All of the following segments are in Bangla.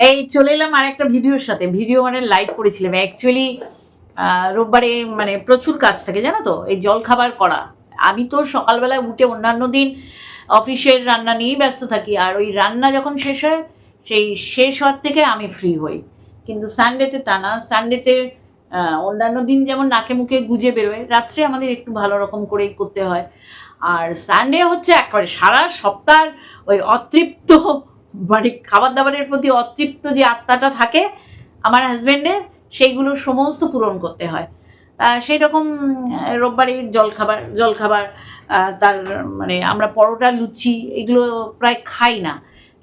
এই, চলে এলাম আর একটা ভিডিওর সাথে। ভিডিও মানে লাইক করেছিলাম। অ্যাকচুয়ালি রোববারে মানে প্রচুর কাজ থাকে, জানো তো? এই জল খাবার করা। আমি তো সকালবেলায় উঠে অন্যান্য দিন অফিসের রান্না নিয়েই ব্যস্ত থাকি। আর ওই রান্না যখন শেষ হয়, সেই শেষ হওয়ার থেকে আমি ফ্রি হই। কিন্তু সানডেতে তা না। সানডেতে অন্যান্য দিন যেমন নাকে মুখে গুজে বেরোয়, রাত্রে আমাদের একটু ভালো রকম করেই করতে হয়। আর সানডে হচ্ছে একবারে সারা সপ্তাহ ওই অতৃপ্ত মানে খাবার দাবারের প্রতি অতৃপ্ত যে আত্মাটা থাকে আমার হাজব্যান্ডের সেইগুলো সমস্ত পূরণ করতে হয়। তা সেই রকম রোববারে জলখাবার জলখাবার তার মানে আমরা পরোটা, লুচি এগুলো প্রায় খাই না।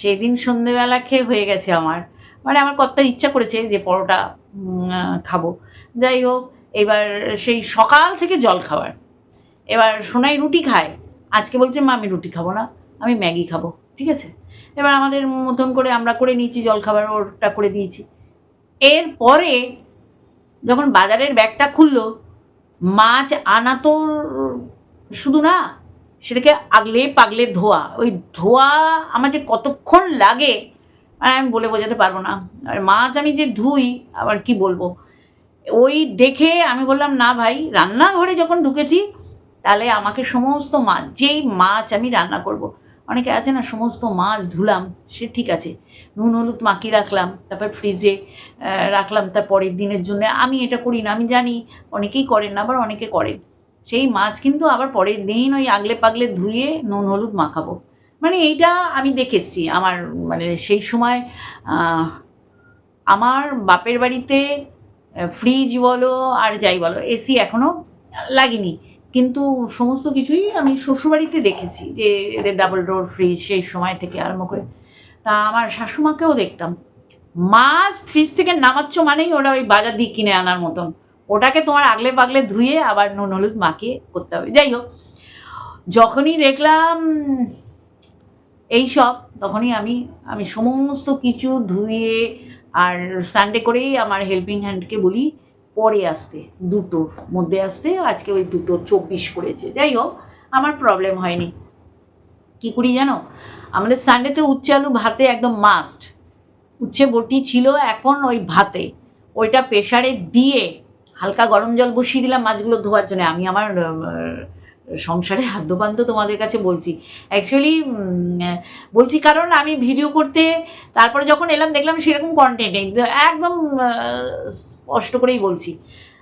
সেই দিন সন্ধেবেলা খেয়ে হয়ে গেছে আমার। মানে আমার কর্তার ইচ্ছা করেছে যে পরোটা খাব। যাই হোক, এবার সেই সকাল থেকে জল খাবার এবার সোনাই রুটি খায়। আজকে বলছে, মা, আমি রুটি খাব না, আমি ম্যাগি খাব। ঠিক আছে? এবার আমাদের মতন করে আমরা করে নিয়েছি, জলখাবার ওরটা করে দিয়েছি। এরপরে যখন বাজারের ব্যাগটা খুললো, মাছ আনা তো শুধু না, সেটাকে আগলে পাগলে ধোয়া। ওই ধোয়া আমার যে কতক্ষণ লাগে, আর আমি বলে বোঝাতে পারব না। আর মাছ আমি যে ধুই, আবার কি বলব? ওই দেখে আমি বললাম, না ভাই, রান্নাঘরে যখন ঢুকেছি, তাহলে আমাকে সমস্ত মাছ যেই মাছ আমি রান্না করব। অনেকে আছে না, সমস্ত মাছ ধুলাম, সে ঠিক আছে। নুন, হলুদ মাখিয়ে রাখলাম, তারপর ফ্রিজে রাখলাম, তার পরের দিনের জন্য। আমি এটা করি না, আমি জানি অনেকেই করেন না, আবার অনেকে করেন। সেই মাছ কিন্তু আবার পরের দিন ওই আগলে পাগলে ধুয়ে নুন, হলুদ মাখাবো। মানে এইটা আমি দেখেছি আমার মানে সেই সময় আমার বাপের বাড়িতে ফ্রিজ বলো আর যাই বলো এসি এখনও লাগেনি। কিন্তু সমস্ত কিছুই আমি শ্বশুরবাড়িতে দেখেছি যে এদের ডাবল ডোর ফ্রিজ সেই সময় থেকে আরম্ভ করে। তা আমার শাশুমাকেও দেখতাম। মাছ ফ্রিজ থেকে নামাচ্ছ মানেই ওরা ওই বাজার দিয়ে কিনে আনার মতন। ওটাকে তোমার আগলে পাগলে ধুয়ে আবার নুন, হলুদ মাখিয়ে করতে হবে। যাই হোক, যখনই দেখলাম এই সব, তখনই আমি আমি সমস্ত কিছু ধুয়ে আর সানডে করেই আমার হেল্পিং হ্যান্ডকে বলি পরে আসতে, দুটোর মধ্যে আসতে আজকে ওই দুটো চব্বিশ করেছে। যাই হোক, আমার প্রবলেম হয়নি। কী করি জানো? আমাদের সানডেতে উচ্ছে আলু ভাতে একদম মাস্ট উচ্ছে বটি ছিল এখন ওই ভাতে। ওইটা প্রেশারে দিয়ে হালকা গরম জল বসিয়ে দিলাম মাছগুলো ধোয়ার জন্য। আমি আমার সংসারে হাদ্যপান্ত তোমাদের কাছে বলছি। অ্যাকচুয়ালি বলছি কারণ আমি ভিডিও করতে তারপরে যখন এলাম, দেখলাম সেরকম কন্টেন্ট একদম স্পষ্ট করেই বলছি।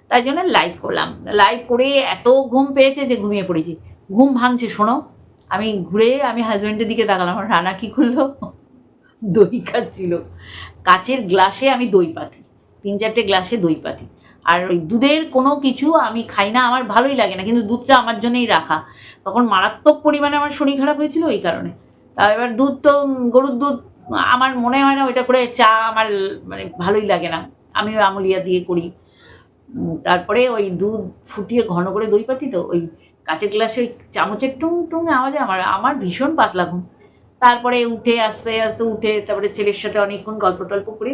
তাই জন্য লাইভ করলাম। লাইভ করে এত ঘুম পেয়েছে যে ঘুমিয়ে পড়েছি। ঘুম ভাঙছে, শোনো। আমি ঘুরে আমি হাজব্যান্ডের দিকে তাকালাম। রানা কী করল? দই খাচ্ছিল। কাচের গ্লাসে আমি দই পাতি। তিন চারটে গ্লাসে দই পাতি। আর ওই দুধের কোনো কিছু আমি খাই না, আমার ভালোই লাগে না, কিন্তু দুধটা আমার জন্যই রাখা। তখন মারাত্মক পরিমাণে আমার শরীর খারাপ হয়েছিল ওই কারণে। তা এবার দুধ তো, গরুর দুধ আমার মনে হয় না ওইটা করে চা আমার মানে ভালোই লাগে না। আমি ওই আমুলিয়া দিয়ে করি। তারপরে ওই দুধ ফুটিয়ে ঘন করে দই পাতি তো, ওই কাঁচের গ্লাসে ওই চামচের টুং টুং আওয়াজে আমার আমার ভীষণ পাতলা ঘুম। তারপরে উঠে, আস্তে আস্তে উঠে, তারপরে ছেলের সাথে অনেকক্ষণ গল্প টল্প করে,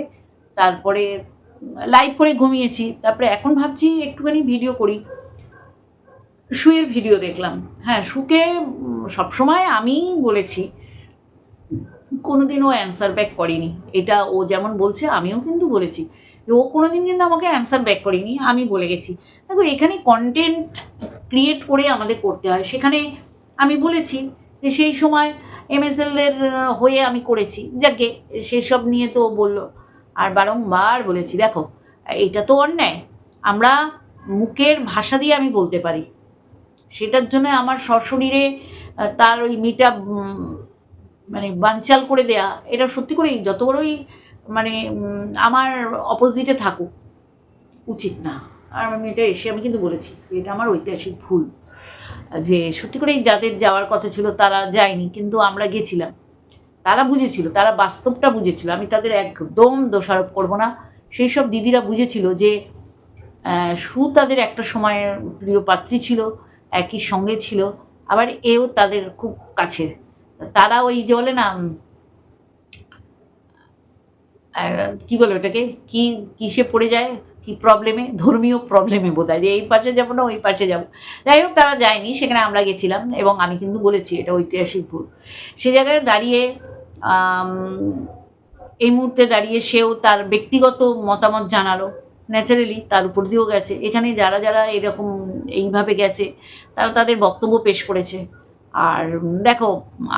তারপরে লাইভ করে ঘুমিয়েছি। তারপরে এখন ভাবছি একটুখানি ভিডিও করি। শুয়ের ভিডিও দেখলাম। হ্যাঁ শুকে সবসময় আমি বলেছি কোনোদিন ও অ্যান্সার ব্যাক করেনি। এটা ও যেমন বলছে, আমিও কিন্তু বলেছি। ও কোনোদিন কিন্তু আমাকে অ্যান্সার ব্যাক করেনি, আমি বলে গেছি। দেখো, এখানে কন্টেন্ট ক্রিয়েট করে আমাদের করতে হয়। সেখানে আমি বলেছি যে সেই সময় এমএসএল এর হয়ে আমি করেছি। যাকে সেসব নিয়ে তো বলল। আর বারংবার বলেছি, দেখো, এটা তো অন্যায়। আমরা মুখের ভাষা দিয়ে আমি বলতে পারি। সেটার জন্য আমার সশরীরে তার ওই মিটা মানে বানচাল করে দেয়া, এটা সত্যি করেই যত বড়ই মানে আমার অপোজিটে থাকুক, উচিত না। আর আমি এটা এসে আমি কিন্তু বলেছি, এটা আমার ঐতিহাসিক ভুল। যে সত্যি করেই যাদের যাওয়ার কথা ছিল তারা যায়নি, কিন্তু আমরা গেছিলাম। তারা বুঝেছিল, তারা বাস্তবটা বুঝেছিল। আমি তাদের একদম দোষারোপ করব না। সেই সব দিদিরা বুঝেছিল যে সু তাদের একটা সময়ের প্রিয় পাত্রী ছিল, একই সঙ্গে ছিল, আবার এও তাদের খুব কাছের। তারা ওই যে বলে না কি বলে ওটাকে? কি, কিসে পড়ে যায়? কি প্রবলেমে ধর্মীয় প্রবলেমে বোধ হয় যে এই পাশে যাব না, ওই পাশে যাব। যাই হোক, তারা যায়নি, সেখানে আমরা গেছিলাম এবং আমি কিন্তু বলেছি, এটা ঐতিহাসিক ভুল। সে জায়গায় দাঁড়িয়ে এই মুহূর্তে দাঁড়িয়ে সেও তার ব্যক্তিগত মতামত জানালো। ন্যাচারালি তার উপর দিয়েও গেছে। এখানে যারা যারা এরকম এইভাবে গেছে, তারা তাদের বক্তব্য পেশ করেছে। আর দেখো,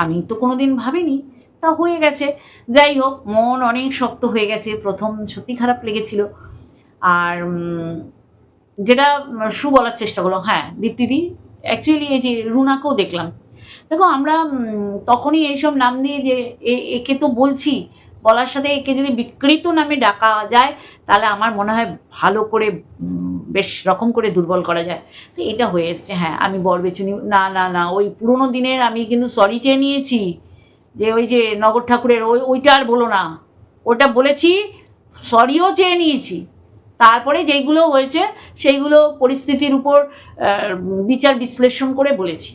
আমি তো কোনো দিন ভাবিনি, তা হয়ে গেছে। যাই হোক, মন অনেক শক্ত হয়ে গেছে। প্রথম সত্যি খারাপ লেগেছিল। আর যেটা সু বলার চেষ্টা করল হ্যাঁ দীপ্তিদি অ্যাকচুয়ালি এই যে রুনাকেও দেখলাম। দেখো, আমরা তখনই এইসব নাম দিয়ে যে একে তো বলছি, বলার সাথে একে যদি বিকৃত নামে ডাকা যায়, তাহলে আমার মনে হয় ভালো করে বেশ রকম করে দুর্বল করা যায়। তো এটা হয়ে এসছে হ্যাঁ আমি বর বরবেচুনি না না না, ওই পুরোনো দিনের আমি কিন্তু সরি চেয়ে নিয়েছি, যে ওই যে নগর ঠাকুরের, ওই, ওইটা আর বলো না ওটা বলেছি সরিও চেয়ে নিয়েছি। তারপরে যেইগুলো হয়েছে, সেইগুলো পরিস্থিতির উপর বিচার বিশ্লেষণ করে বলেছি।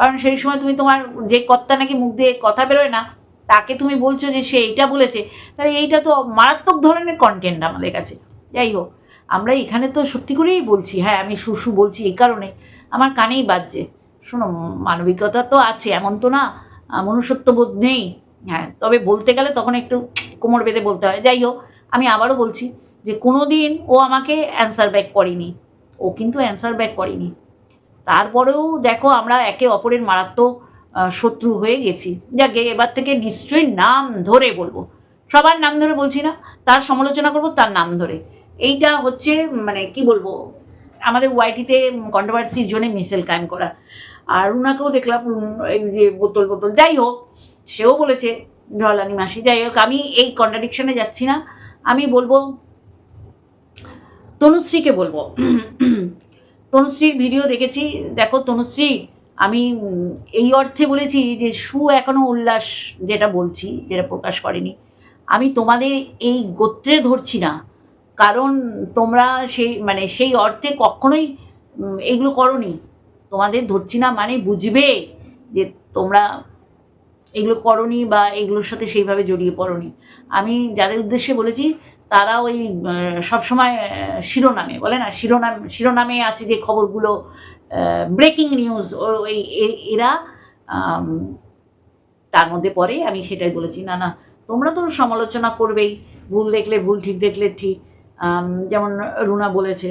কারণ সেই সময় তুমি তোমার যে কর্তা নাকি মুখ দিয়ে কথা বেরোয় না, তাকে তুমি বলছো যে সে এইটা বলেছে, তাহলে এইটা তো মারাত্মক ধরনের কন্টেন্ট আমাদের কাছে। যাই হোক, আমরা এখানে তো সত্যি করেই বলছি হ্যাঁ আমি শুশু বলছি এই কারণে, আমার কানেই বাজছে। শোনো, মানবিকতা তো আছে, এমন তো না মনুষ্যত্ববোধ নেই। হ্যাঁ তবে বলতে গেলে তখন একটু কোমর বেঁধে বলতে হয়। যাই হোক, আমি আবারও বলছি যে কোনো দিন ও আমাকে অ্যান্সার ব্যাক করেনি। ও কিন্তু অ্যান্সার ব্যাক করেনি। তারপরেও দেখো আমরা একে অপরের মারাত্মক শত্রু হয়ে গেছি। যাকে এবার থেকে নিশ্চয়ই নাম ধরে বলব। সবার নাম ধরে বলছি না, তার সমালোচনা করব, তার নাম ধরে। এইটা হচ্ছে মানে কি বলব, আমাদের ওয়াইটিতে কন্ট্রোভার্সির জন্য মিশেল কায়েম করা। আর রুনাকেও দেখলাম এই যে বোতল বোতল, যাই হোক, সেও বলেছে ঢলানি মাসি, যাই হোক, আমি এই কন্ট্রাডিকশনে যাচ্ছি না। আমি বলব, তনুশ্রীকে বলব তনুশ্রীর ভিডিও দেখেছি। দেখো তনুশ্রী, আমি এই অর্থে বলেছি যে সু এখনও উল্লাস যেটা বলছি, যেটা প্রকাশ করেনি। আমি তোমাদের এই গোত্রে ধরছি না, কারণ তোমরা সেই মানে সেই অর্থে কখনোই এগুলো করনি। তোমাদের ধরছি না মানে বুঝবে যে তোমরা এগুলো করনি বা এগুলোর সাথে সেইভাবে জড়িয়ে পড়নি। আমি যাদের উদ্দেশ্যে বলেছি তারা ওই সবসময় শিরোনামে বলে না শিরোনাম, শিরোনামে আছে যে খবরগুলো ব্রেকিং নিউজ ওই এরা তার মধ্যে পড়ে, আমি সেটাই বলেছি, না না, তোমরা তো সমালোচনা করবেই, ভুল দেখলে ভুল, ঠিক দেখলে ঠিক যেমন রুনা বলেছে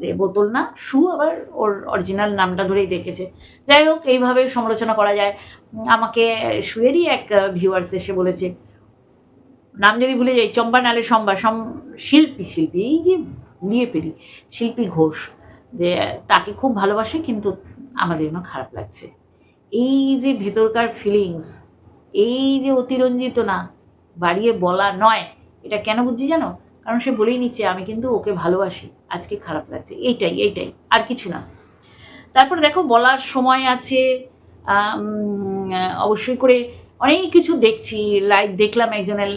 যে বোতল না, শু আবার ওর অরিজিনাল নামটা ধরেই দেখেছে। যাই হোক, এইভাবে সমালোচনা করা যায়। আমাকে শুয়েরই এক ভিউয়ার্স এসে বলেছে নাম যদি ভুলে যাই, চম্পা নালে সম্বা, সম শিল্পী শিল্পী, এই যে নিয়ে পেরি শিল্পী ঘোষ, যে তাকে খুব ভালোবাসে কিন্তু আমাদের জন্য খারাপ লাগছে। এই যে ভেতরকার ফিলিংস এই যে অতিরঞ্জিত না, বাড়িয়ে বলা নয়, এটা কেন বুঝছি জানো? কারণ সে বলেই নিচ্ছে, আমি কিন্তু ওকে ভালোবাসি, আজকে খারাপ লাগছে। এইটাই এইটাই, আর কিছু না। তারপর দেখো, বলার সময় আছে অবশ্যই করে অনেক কিছু দেখছি লাইভ দেখলাম একজনের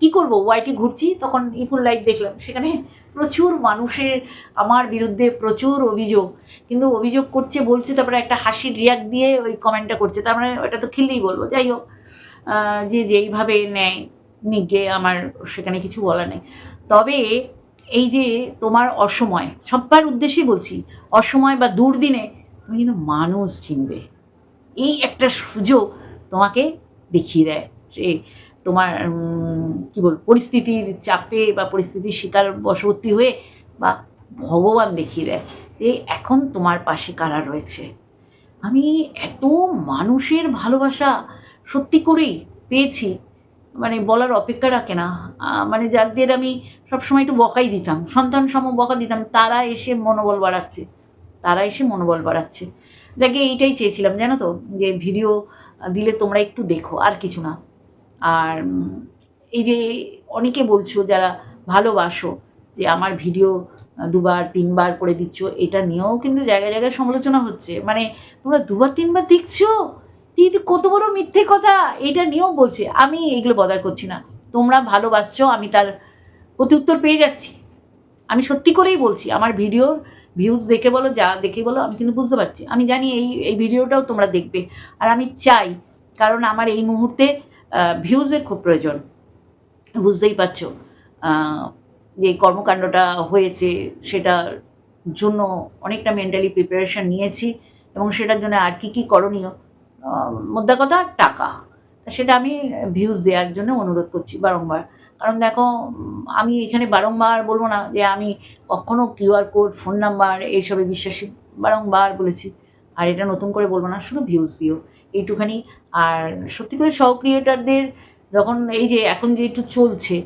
কি করব? ওয়াইটি ঘুরছি, তখন ইপুর লাইভ দেখলাম। সেখানে প্রচুর মানুষের, আমার বিরুদ্ধে প্রচুর অভিযোগ। কিন্তু অভিযোগ করছে, বলছে, তারপরে একটা হাসির রিয়াক্ট দিয়ে ওই কমেন্টটা করছে। তার মানে ওটা তো খিল্লেই বলব। যাই হোক যে যেইভাবে নেয়, নিগে আমার সেখানে কিছু বলা নেই। তবে এই যে তোমার অসময় সবার উদ্দেশ্যেই বলছি, অসময় বা দুর্দিনে তুমি কিন্তু মানুষ চিনবে। এই একটা সুযোগ তোমাকে দেখিয়ে দেয় সে তোমার কি বল পরিস্থিতির চাপে বা পরিস্থিতির শিকার বশবর্তী হয়ে বা ভগবান দেখিয়ে দেয় যে এখন তোমার পাশে কারা রয়েছে। আমি এত মানুষের ভালোবাসা সত্যি করেই পেয়েছি মানে বলার অপেক্ষা রাখে না। মানে যাদের আমি সবসময় একটু বকাই দিতাম, সন্তান সম বকা দিতাম, তারা এসে মনোবল বাড়াচ্ছে, তারা এসে মনোবল বাড়াচ্ছে। যাকে এইটাই চেয়েছিলাম, জানো তো, যে ভিডিও দিলে তোমরা একটু দেখো, আর কিছু না। আর এই যে অনেকে বলছো যারা ভালোবাসো যে আমার ভিডিও দুবার, তিনবার করে দিচ্ছ, এটা নিয়েও কিন্তু জায়গায় জায়গায় সমালোচনা হচ্ছে। মানে তোমরা দুবার, তিনবার দেখছ? দিদি কত বড় মিথ্যে কথা! এটা নিয়েও বলছে। আমি এইগুলো বদার করছি না। তোমরা ভালোবাসছো, আমি তার প্রত্যুত্তর পেয়ে যাচ্ছি। আমি সত্যি করেই বলছি, আমার ভিডিওর ভিউজ দেখে বলো, যা দেখে বলো, আমি কিন্তু বুঝতে পারছি। আমি জানি এই এই ভিডিওটাও তোমরা দেখবে। আর আমি চাই, কারণ আমার এই মুহূর্তে ভিউজের খুব প্রয়োজন। বুঝতেই পারছ? যে কর্মকাণ্ডটা হয়েছে, সেটার জন্য অনেকটা মেন্টালি প্রিপারেশন নিয়েছি, এবং সেটার জন্য আর কি কি করণীয়? মোদ্দা কথা টাকা। সেটা আমি ভিউজ দেওয়ার জন্য অনুরোধ করছি বারংবার। কারণ দেখো, আমি এখানে বারংবার বলব না যে আমি কখনো কিউআর কোড, ফোন নাম্বার এইসবে বিশ্বাসী বারংবার বলেছি। আর এটা নতুন করে বলব না, শুধু ভিউজ দিও। এইটুখানি। আর সত্যি করে সহ ক্রিয়েটারদের যখন এই যে এখন যে একটু চলছে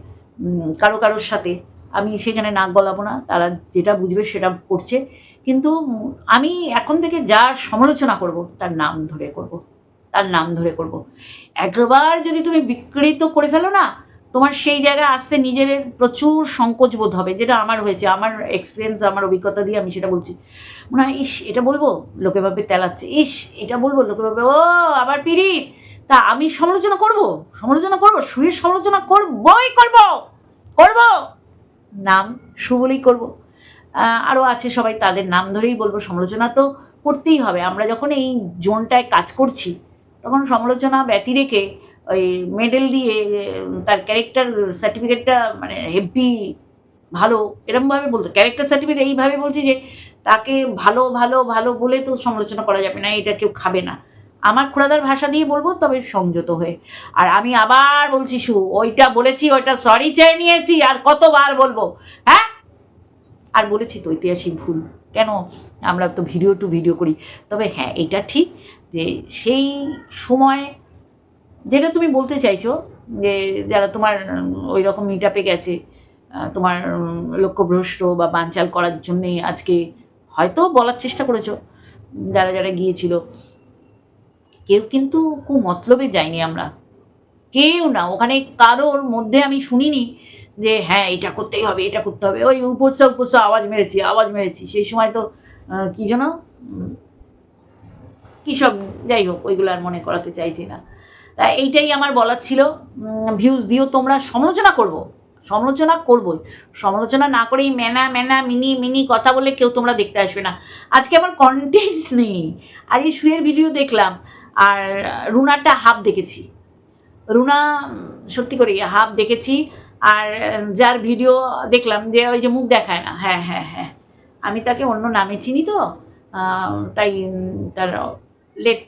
কারও কারোর সাথে, আমি সেখানে নাক গলাবো না, তারা যেটা বুঝবে সেটা করছে। কিন্তু আমি এখন থেকে যা সমালোচনা করব, তার নাম ধরে করব। তার নাম ধরে করব। একবার যদি তুমি বিকৃত করে ফেলো না তোমার সেই জায়গায় আসতে নিজের প্রচুর সংকোচ বোধ হবে, যেটা আমার হয়েছে, আমার এক্সপিরিয়েন্স আমার অভিজ্ঞতা দিয়ে আমি সেটা বলছি। মনে হয়, ইস, এটা বলব? লোকে ভাবে তেলাচ্ছে, ইস, এটা বলব? লোকে ভাবে, ও, আবার পিড়ি তা আমি সমালোচনা করব? সমালোচনা করব? সুয়ের সমালোচনা করবই করব করব। নাম সু বলেই করব আরও আছে সবাই, তাদের নাম ধরেই বলব, সমালোচনা তো করতেই হবে। আমরা যখন এই জোনটায় কাজ করছি, তখন সমালোচনা ব্যতি রেখে ওই মেডেল দিয়ে তার ক্যারেক্টার সার্টিফিকেটটা মানে হেভি ভালো, এরমভাবে বলতো। ক্যারেক্টার সার্টিফিকেট এইভাবে বলছি যে, তাকে ভালো ভালো ভালো বলে তো সমালোচনা করা যাবে না, এটা কেউ খাবে না। আমার খোড়াদার ভাষা দিয়ে বলব, তবে সংযত হয়ে। আর আমি আবার বলছি শু ওইটা বলেছি, ওইটা সরি চেয়ে নিয়েছি, আর কতবার বলব? হ্যাঁ? আর বলেছি তো ঐতিহাসিক ভুল। কেন? আমরা তো ভিডিও টু ভিডিও করি। তবে হ্যাঁ এটা ঠিক যে সেই সময় যেটা তুমি বলতে চাইছো, যে যারা তোমার ওই রকম মিট আপে গেছে তোমার লক্ষ্যভ্রষ্ট বা বানচাল করার জন্যে আজকে হয়তো বলার চেষ্টা করেছ, যারা যারা গিয়েছিল। কেউ কিন্তু খুব মতলবে যায়নি আমরা। কেউ না, ওখানে কারোর মধ্যে আমি শুনিনি যে হ্যাঁ এটা করতেই হবে, এটা করতে হবে। ওই উপসা উপসা আওয়াজ মেরেছি আওয়াজ মেরেছি। সেই সময় তো কি যেন কী সব যাই হোক, ওইগুলো আর মনে করাতে চাইছি না। তা এইটাই আমার বলার ছিল। ভিউজ দিও, তোমরা সমালোচনা করব। সমালোচনা করবই। সমালোচনা না করেই ম্যানা ম্যানা মিনি মিনি কথা বলে কেউ তোমরা দেখতে আসবে না। আজকে আমার কন্টেন্ট নেই। আজ এই শুয়ের ভিডিও দেখলাম, আর রুনারটা হাফ দেখেছি। রুনা সত্যি করে হাফ দেখেছি, আর যার ভিডিও দেখলাম যে ওই যে মুখ দেখায় না। হ্যাঁ হ্যাঁ হ্যাঁ। আমি তাকে অন্য নামে চিনি তো। তাই তার let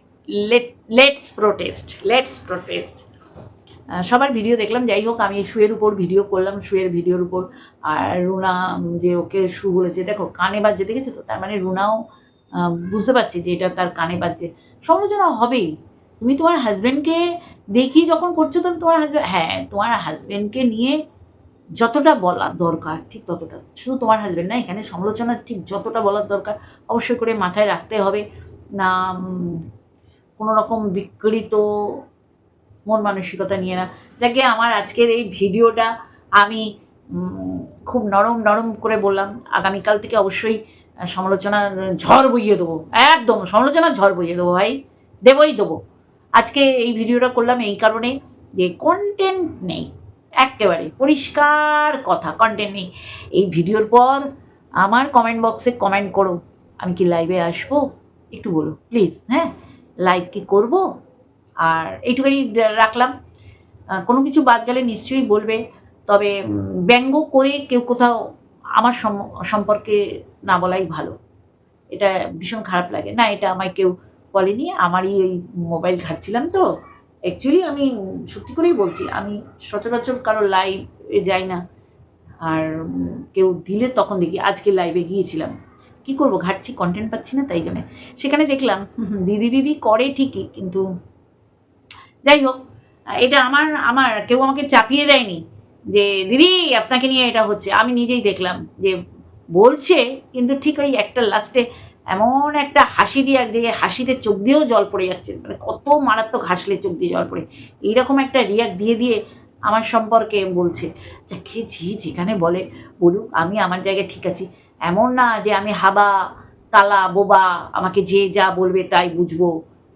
let let's protest let's protest সবার ভিডিও দেখলাম, যাই হোক, আমি শুয়ের উপর ভিডিও করলাম, শুয়ের ভিডিওর উপর। আর রুনা যে ওকে শু বলেছে, দেখো, কানে বাজছে, দেখেছ তো? তার মানে রুনাও বুঝতে পারছে যে এটা তার কানে বাজছে। সমালোচনা হবেই। তুমি তোমার হাজব্যান্ডকে দেখি যখন করছ তখন তোমার হাজব্যান্ড হ্যাঁ তোমার হাজব্যান্ডকে নিয়ে যতটা বলার দরকার, ঠিক ততটা। শুধু তোমার হাজব্যান্ড না, এখানে সমালোচনা ঠিক যতটা বলার দরকার, অবশ্যই করে মাথায় রাখতে হবে। না কোনো রকম বিকৃত মন মানসিকতা নিয়ে না। যাকে আমার আজকের এই ভিডিওটা আমি খুব নরম নরম করে বললাম আগামীকাল থেকে অবশ্যই আহ, সমালোচনার ঝড় বইয়ে দেবো। একদম সমালোচনার ঝড় বইয়ে দেবো ভাই দেবই দেবো। আজকে এই ভিডিওটা করলাম এই কারণে যে কন্টেন্ট নেই একেবারে পরিষ্কার কথা কন্টেন্ট নেই। এই ভিডিওর পর আমার কমেন্ট বক্সে কমেন্ট করো আমি কি লাইভে আসব? একটু বলো প্লিজ হ্যাঁ? লাইভ কি করব? আর এইটুখানি রাখলাম। কোনো কিছু বাদ গেলে নিশ্চয়ই বলবে। তবে ব্যঙ্গ করে কেউ কোথাও আমার সম- সম্পর্কে না বলাই ভালো। এটা ভীষণ খারাপ লাগে। না এটা আমায় কেউ বলেনি। আমারই ওই মোবাইল ঘাটছিলাম তো। অ্যাকচুয়ালি আমি সত্যি করেই বলছি আমি সচরাচর কারও লাইভে যাই না। আর কেউ দিলে তখন দেখি আজকে লাইভে গিয়েছিলাম। কি করব? ঘাটছি কন্টেন্ট পাচ্ছি না, তাই জন্য। সেখানে দেখলাম দিদি দিদি করে ঠিকই, কিন্তু যাই হোক, এটা আমার আমার, কেউ আমাকে চাপিয়ে দেয়নি যে, দিদি, আপনাকে নিয়ে এটা হচ্ছে। আমি নিজেই দেখলাম যে, বলছে, কিন্তু ঠিক ওই একটা লাস্টে এমন একটা হাসি দিয়ে, যে হাসিতে চোখ দিয়েও জল পড়ে যাচ্ছে। মানে কত মারাত্মক হাসলে চোখ দিয়ে জল পড়ে। এইরকম একটা রিয়াক্ট দিয়ে দিয়ে আমার সম্পর্কে বলছে। যাকে ঝি, যেখানে বলে, বলুক, আমি আমার জায়গায় ঠিক আছি। এমন না যে আমি হাবা, কালা, বোবা, আমাকে যে যা বলবে তাই বুঝব।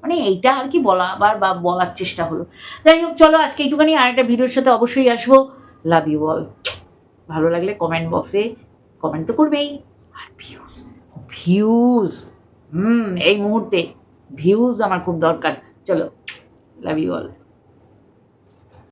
মানে এইটা আর কি বলা আবার বা বলার চেষ্টা হলো। যাই হোক, চলো আজকে একটুখানি আর একটা ভিডিওর সাথে অবশ্যই আসব। লাভ ইউ বল ভালো লাগলে কমেন্ট বক্সে কমেন্ট তো করবেই। আর ভিউজ ভিউজ হুম, এই মুহূর্তে ভিউজ আমার খুব দরকার। চলো লাভ ইউ অল